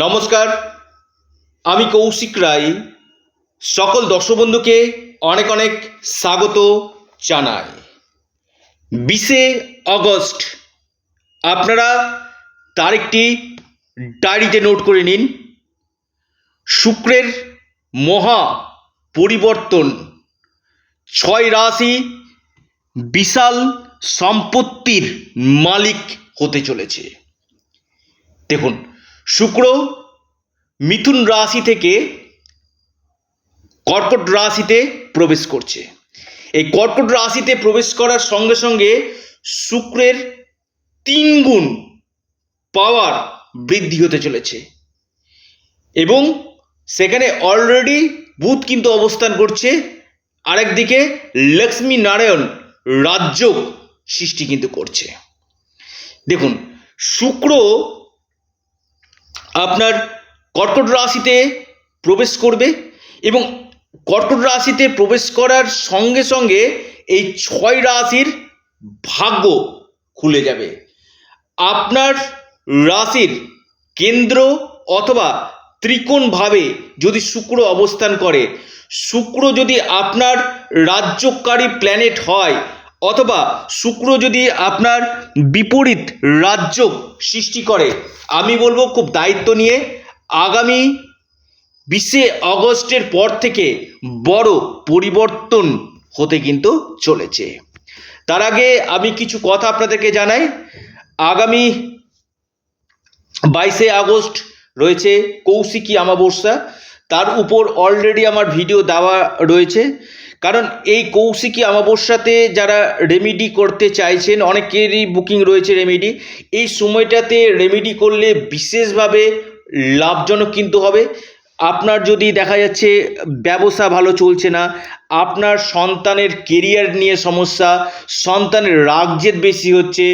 নমস্কার, আমি কৌশিক রায়। সকল দর্শক বন্ধুকে অনেক অনেক স্বাগত জানাই। বিশে আগস্ট, আপনারা তারিখটি ডায়েরিতে নোট করে নিন। শুক্রের মহা পরিবর্তন, ছয় রাশি বিশাল সম্পত্তির মালিক হতে চলেছে। দেখুন শুক্র মিথুন রাশি থেকে কর্কট রাশিতে প্রবেশ করছে। এই কর্কট রাশিতে প্রবেশ করার সঙ্গে সঙ্গে শুক্রের তিন গুণ পাওয়ার বৃদ্ধি হতে চলেছে। এবং সেখানে অলরেডি বুধ কিন্তু অবস্থান করছে। আরেকদিকে লক্ষ্মী নারায়ণ রাজ্য সৃষ্টি কিন্তু করছে। দেখুন, শুক্র আপনার কর্কট রাশিতে প্রবেশ করবে এবং কর্কট রাশিতে প্রবেশ করার সঙ্গে সঙ্গে এই ছয় রাশির ভাগ্য খুলে যাবে। আপনার রাশির কেন্দ্র অথবা ত্রিকোণভাবে যদি শুক্র অবস্থান করে, শুক্র যদি আপনার রাজ্যকারী প্ল্যানেট হয় অথবা শুক্র যদি আপনার বিপরীত রাজ্য সৃষ্টি করে, আমি বলব খুব দায়িত্ব নিয়ে আগামী বিশে অগস্টের পর থেকে বড় পরিবর্তন হতে কিন্তু চলেছে। তার আগে আমি কিছু কথা আপনাদেরকে জানাই। আগামী বাইশে আগস্ট রয়েছে কৌশিকী অমাবস্যা। তার উপর অলরেডি আমার ভিডিও দেওয়া রয়েছে। কারণ এই কৌশিকী অমাবস্যাতে যারা রেমেডি করতে চাইছেন, অনেকেরই বুকিং রয়েছে রেমেডি এই সময়টাতে রেমেডি করলে বিশেষভাবে লাভজনক কিন্তু হবে। আপনার যদি দেখা যাচ্ছে ব্যবসা ভালো চলছে না, আপনার সন্তানের কেরিয়ার নিয়ে সমস্যা, সন্তানের রাগজেদ বেশি হচ্ছে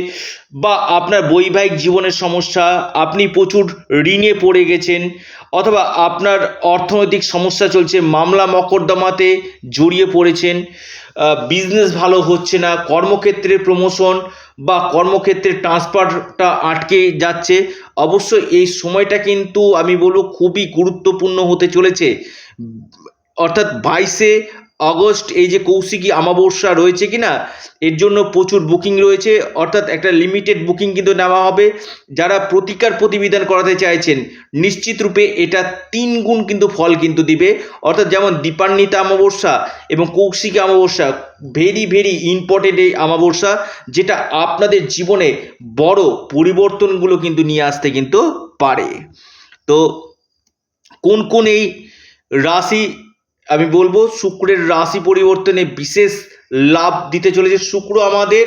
বা আপনার বৈবাহিক জীবনের সমস্যা, আপনি প্রচুর ঋণে পড়ে গেছেন, অথবা আপনার অর্থনৈতিক সমস্যা চলছে, মামলা মকদ্দমাতে জড়িয়ে পড়েছেন বিজনেস ভালো হচ্ছে না কর্মক্ষেত্রে প্রমোশন বা কর্মক্ষেত্রে ট্রান্সফারটা আটকে যাচ্ছে, অবশ্যই এই সময়টা কিন্তু আমি বলব খুবই গুরুত্বপূর্ণ হতে চলেছে। অর্থাৎ বাইশে আগস্ট এই যে কৌশিকী অমাবস্যা রয়েছে কি না এর জন্য প্রচুর বুকিং রয়েছে। অর্থাৎ একটা লিমিটেড বুকিং কিন্তু নেওয়া হবে। যারা প্রতিকার প্রতিবিধান করাতে চাইছেন, নিশ্চিত রূপে এটা তিন গুণ কিন্তু ফল কিন্তু দিবে। অর্থাৎ যেমন দীপান্বিতা অমাবস্যা এবং Kaushiki Amavasya very very important এই অমাবস্যা, যেটা আপনাদের জীবনে বড় পরিবর্তনগুলো কিন্তু নিয়ে আসতে কিন্তু পারে। তো কোন কোন এই রাশি আমি বলব শুক্রের রাশি পরিবর্তনে বিশেষ লাভ দিতে চলেছে শুক্র আমাদের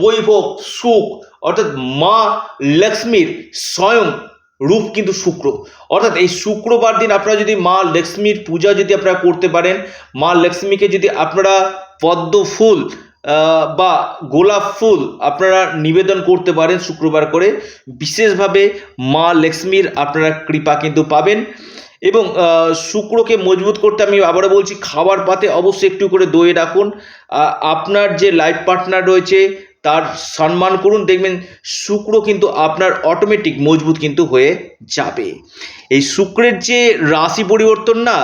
বৈভব সুখ, অর্থাৎ মা লক্ষ্মীর স্বয়ং রূপ কিন্তু শুক্র। অর্থাৎ এই শুক্রবার দিন আপনারা যদি মা লক্ষ্মীর পূজা যদি আপনারা করতে পারেন, মা লক্ষ্মীকে যদি আপনারা পদ্ম ফুল বা গোলাপ ফুল আপনারা নিবেদন করতে পারেন শুক্রবার করে, বিশেষভাবে মা লক্ষ্মীর আপনারা কৃপা কিন্তু পাবেন। এবং শুক্রকে মজবুত করতে আমি আবারও বলছি, খাবার পাতে অবশ্যই একটু করে দই রাখুন। আপনার যে লাইফ পার্টনার রয়েছে, তার সম্মান করুন। দেখবেন, শুক্র কিন্তু আপনার অটোমেটিক মজবুত কিন্তু হয়ে যাবে। এই শুক্রের যে রাশি পরিবর্তন না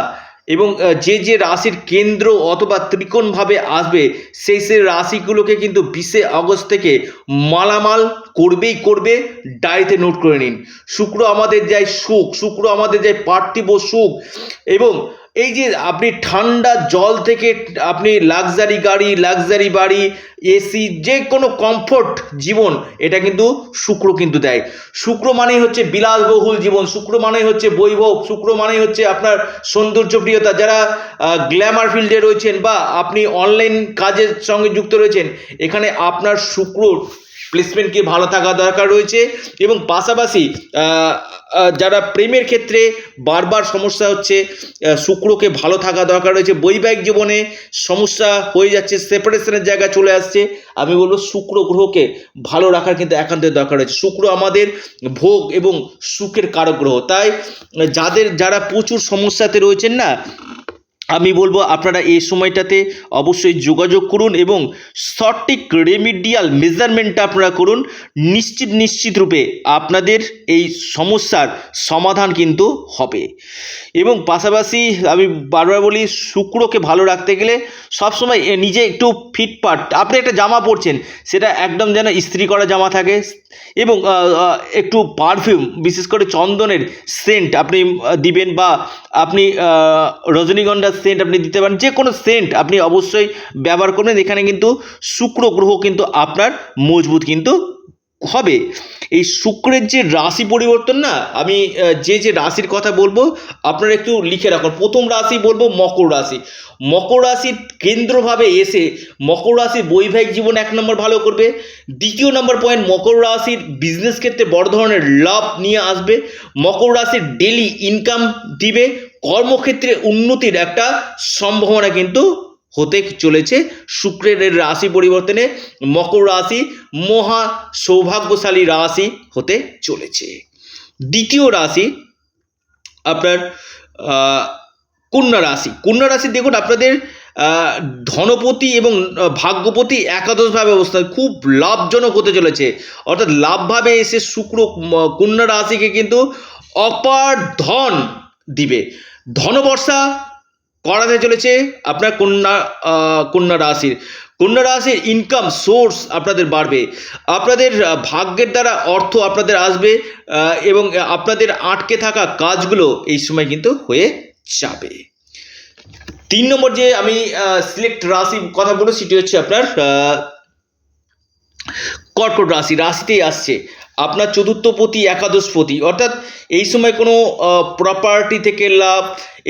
এবং যে যে রাশির কেন্দ্র অথবা ত্রিকোণভাবে আসবে, সেই সেই রাশিগুলোকে কিন্তু বিশে আগস্ট থেকে মালামাল করবেই করবে, ডায়েরিতে নোট করে নিন। শুক্র আমাদের যায় সুখ, শুক্র আমাদের যায় পার্থিব সুখ এবং এই যে আপনি ঠান্ডা জল থেকে আপনি লাক্সারি গাড়ি লাক্সারি বাড়ি এসি যে কোনো কমফোর্ট জীবন, এটা কিন্তু শুক্র কিন্তু দেয়। শুক্র মানেই হচ্ছে বিলাসবহুল জীবন, শুক্র মানেই হচ্ছে বৈভব, শুক্র মানেই হচ্ছে আপনার সৌন্দর্যপ্রিয়তা। যারা গ্ল্যামার ফিল্ডে রয়েছেন বা আপনি অনলাইন কাজের সঙ্গে যুক্ত রয়েছেন, এখানে আপনার শুক্র প্লেসমেন্টকে ভালো থাকা দরকার রয়েছে এবং পাশাপাশি যারা প্রেমের ক্ষেত্রে বারবার সমস্যা হচ্ছে শুক্রকে ভালো থাকা দরকার রয়েছে, বৈবাহিক জীবনে সমস্যা হয়ে যাচ্ছে সেপারেশনের জায়গা চলে আসছে, আমি বলব শুক্র গ্রহকে ভালো রাখার কিন্তু একান্ত দরকার রয়েছে। শুক্র আমাদের ভোগ এবং সুখের কারক গ্রহ, তাই যাদের, যারা প্রচুর সমস্যাতে রয়েছেন না আমি বলব আপনারা এই সময়টাতে অবশ্যই যোগাযোগ করুন এবং সঠিক রেমিডিয়াল মেজারমেন্টটা আপনারা করুন। নিশ্চিত নিশ্চিত রূপে আপনাদের এই সমস্যার সমাধান কিন্তু হবে। এবং পাশাপাশি আমি বারবার বলি, শুক্রকে ভালো রাখতে গেলে সবসময় নিজে একটু ফিটপাট আপনি একটা জামা পরছেন, সেটা একদম যেন ইস্ত্রি করা জামা থাকে এবং একটু পারফিউম বিশেষ করে চন্দনের সেন্ট আপনি দিবেন বা আপনি রজনীগন্ধার সেন্ট আপনি দিতে পারেন, যে কোনো সেন্ট আপনি অবশ্যই ব্যবহার করবেন। এখানে কিন্তু শুক্র গ্রহ কিন্তু আপনার মজবুত কিন্তু হবে। এই শুক্রের যে রাশি পরিবর্তন না, আমি যে যে রাশির কথা বলব, আপনারা একটু লিখে রাখুন। প্রথম রাশি বলব মকর রাশি। মকর রাশির কেন্দ্রভাবে এসে মকর রাশির বৈবাহিক জীবন এক নম্বর ভালো করবে। দ্বিতীয় নম্বর পয়েন্ট মকর রাশির বিজনেস ক্ষেত্রে বড় ধরনের লাভ নিয়ে আসবে। মকর রাশির ডেলি ইনকাম দিবে। কর্মক্ষেত্রে উন্নতির একটা সম্ভাবনা কিন্তু হতে চলেছে। শুক্রের রাশি পরিবর্তনে মকর রাশি মহা সৌভাগ্যশালী রাশি হতে চলেছে। দ্বিতীয় রাশি আপনার কন্যা রাশি। কন্যা রাশি দেখুন আপনাদের ধনপতি এবং ভাগ্যপতি একাদশভাবে অবস্থান, খুব লাভজনক হতে চলেছে। অর্থাৎ লাভভাবে এসে শুক্র কন্যা রাশিকে কিন্তু অপার ধন দিবে। ধনবর্ষা করাতে চলেছে আপনার কন্যা কন্যা রাশির। কন্যা রাশির ইনকাম সোর্স আপনাদের বাড়বে। আপনাদের ভাগ্যের দ্বারা অর্থ আপনাদের আসবে এবং আপনাদের আটকে থাকা কাজগুলো এই সময় কিন্তু হয়ে যাবে। তিন নম্বর যে আমি সিলেক্ট রাশি কথা বলব সেটি হচ্ছে আপনার কর্কট রাশি। রাশিতেই আসছে। আপনার চতুর্থপতি একাদশপতি অর্থাৎ এই সময় কোনো প্রপার্টি থেকে লাভ,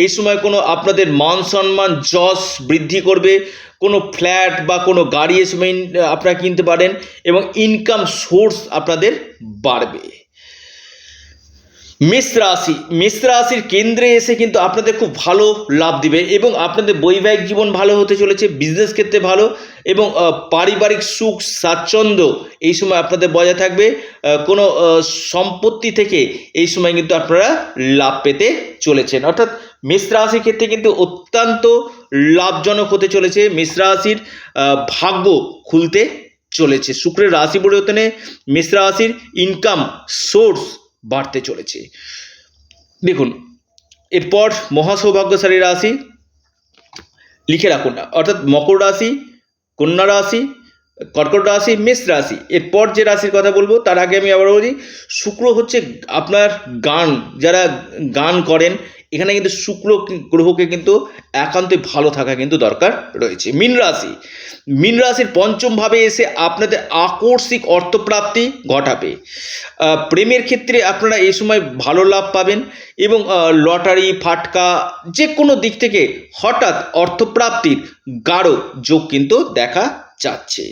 এই সময় কোনো আপনাদের মান সম্মান, যশ বৃদ্ধি করবে, কোনো ফ্ল্যাট বা কোনো গাড়ি এই সময় আপনারা কিনতে পারেন এবং ইনকাম সোর্স আপনাদের বাড়বে। মেষ রাশি মেষ রাশির কেন্দ্রে এসে কিন্তু আপনাদের খুব ভালো লাভ দিবে এবং আপনাদের বৈবাহিক জীবন ভালো হতে চলেছে বিজনেস ক্ষেত্রে ভালো এবং পারিবারিক সুখ, স্বাচ্ছন্দ্য এই সময় আপনাদের বজায় থাকবে। কোনো সম্পত্তি থেকে এই সময় কিন্তু আপনারা লাভ পেতে চলেছেন। অর্থাৎ মেষ রাশির ক্ষেত্রে কিন্তু অত্যন্ত লাভজনক হতে চলেছে। মেষ রাশির ভাগ্য খুলতে চলেছে। শুক্রের রাশি পরিবর্তনে মেষ রাশির ইনকাম সোর্স বাড়তে চলেছে। দেখুন, এরপর মহাসৌভাগ্যশালী রাশি লিখে রাখুন না, অর্থাৎ মকর রাশি, কন্যা রাশি, কর্কট রাশি, মেষ রাশি। এরপর যে রাশির কথা বলব, তার আগে আমি আবার বলি, শুক্র হচ্ছে আপনার গান, যারা গান করেন এখানে কিন্তু শুক্র গ্রহকে কিন্তু একান্তই ভালো থাকা কিন্তু দরকার রয়েছে। মীন রাশি, মীন রাশির পঞ্চম ভাবে এসে আপনাদের আকস্মিক অর্থপ্রাপ্তি ঘটাবে। প্রেমের ক্ষেত্রে আপনারা এই সময় ভালো লাভ পাবেন এবং লটারি, ফাটকা যে কোনো দিক থেকে হঠাৎ অর্থপ্রাপ্তির গাঢ় যোগ কিন্তু দেখা যাচ্ছে।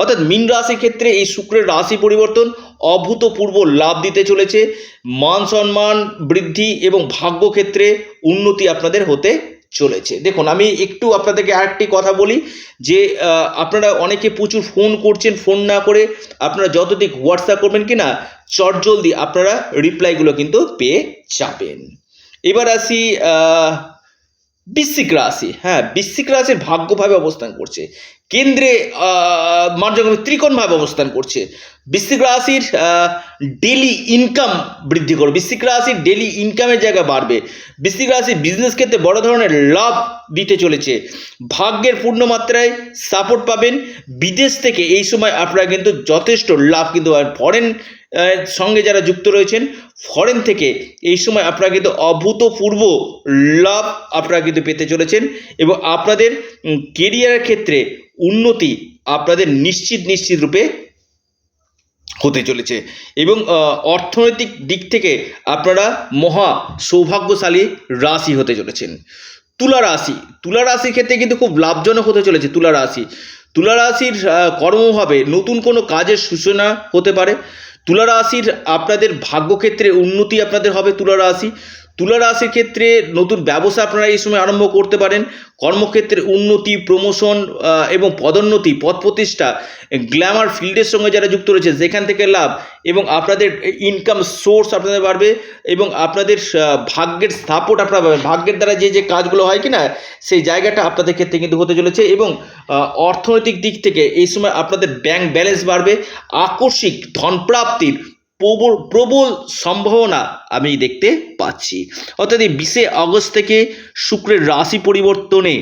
অর্থাৎ মীন রাশির ক্ষেত্রে এই শুক্রের রাশি পরিবর্তন অভূতপূর্ব লাভ দিতে চলেছে। মান সম্মান, বৃদ্ধি এবং ভাগ্য ক্ষেত্রে উন্নতি আপনাদের হতে চলেছে। দেখুন, আমি একটু আপনাদেরকে আরেকটি কথা বলি যে আপনারা অনেকে প্রচুর ফোন করছেন, ফোন না করে আপনারা যতদিক হোয়াটসঅ্যাপ করবেন কি না চটজলদি আপনারা রিপ্লাইগুলো কিন্তু পেয়ে যাবেন। এবার আসি বৃশ্চিক রাশি হ্যাঁ বৃশ্চিক রাশির ভাগ্যভাবে অবস্থান করছে। কেন্দ্রে মার্জগমে ত্রিকোণভাবে অবস্থান করছে। বৃশ্চিক রাশির ডেলি ইনকাম বৃদ্ধি করবে। বৃশ্চিক রাশির ডেলি ইনকামের জায়গা বাড়বে। বৃশ্চিক রাশির বিজনেস ক্ষেত্রে বড় ধরনের লাভ দিতে চলেছে। ভাগ্যের পূর্ণ মাত্রায় সাপোর্ট পাবেন। বিদেশ থেকে এই সময় আপনারা কিন্তু যথেষ্ট লাভ কিন্তু ফরেন সঙ্গে যারা যুক্ত রয়েছেন ফরেন থেকে এই সময় আপনারা কিন্তু অভূতপূর্ব লাভ আপনারা কিন্তু পেতে চলেছেন এবং আপনাদের কেরিয়ারের ক্ষেত্রে উন্নতি আপনাদের নিশ্চিত নিশ্চিত রূপে হতে চলেছে। এবং অর্থনৈতিক দিক থেকে আপনারা মহা সৌভাগ্যশালী রাশি হতে চলেছেন। তুলা রাশি তুলা রাশির ক্ষেত্রে কিন্তু খুব লাভজনক হতে চলেছে তুলা রাশি। তুলা রাশির আহ, কর্মভাবে নতুন কোনো কাজের সূচনা হতে পারে। তুলা রাশির আপনাদের ভাগ্যক্ষেত্রে উন্নতি আপনাদের হবে তুলা রাশি। তুলা রাশির ক্ষেত্রে নতুন ব্যবসা আপনারা এই সময় আরম্ভ করতে পারেন। কর্মক্ষেত্রে উন্নতি প্রমোশন এবং পদোন্নতি পদ প্রতিষ্ঠা গ্ল্যামার ফিল্ডের সঙ্গে যারা যুক্ত রয়েছে সেখান থেকে লাভ এবং আপনাদের ইনকাম সোর্স আপনাদের বাড়বে এবং আপনাদের ভাগ্যের সাপোর্ট আপনারা পাবেন। ভাগ্যের দ্বারা যে যে কাজগুলো হয় কি না সেই জায়গাটা আপনাদের ক্ষেত্রে কিন্তু হতে চলেছে এবং অর্থনৈতিক দিক থেকে এই সময় আপনাদের ব্যাংক ব্যালেন্স বাড়বে। আকস্মিক ধনপ্রাপ্তির প্রবল প্রবল সম্ভাবনা আমি দেখতে পাচ্ছি। অর্থাৎ এই বিশে আগস্ট থেকে শুক্রের রাশি পরিবর্তনে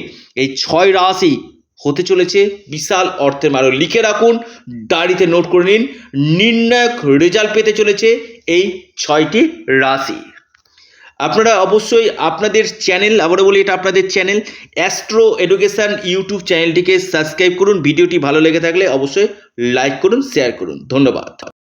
এই ছয় রাশি হতে চলেছে বিশাল অর্থের মারো লিখে রাখুন, ডায়েরিতে নোট করে নিন, নির্ণায়ক রেজাল্ট পেতে চলেছে এই ছয়টি রাশি। আপনারা অবশ্যই আপনাদের চ্যানেল, আবারও বলি, এটা আপনাদের চ্যানেল, অ্যাস্ট্রো এডুকেশান ইউটিউব চ্যানেলটিকে সাবস্ক্রাইব করুন। ভিডিওটি ভালো লেগে থাকলে অবশ্যই লাইক করুন, শেয়ার করুন। ধন্যবাদ।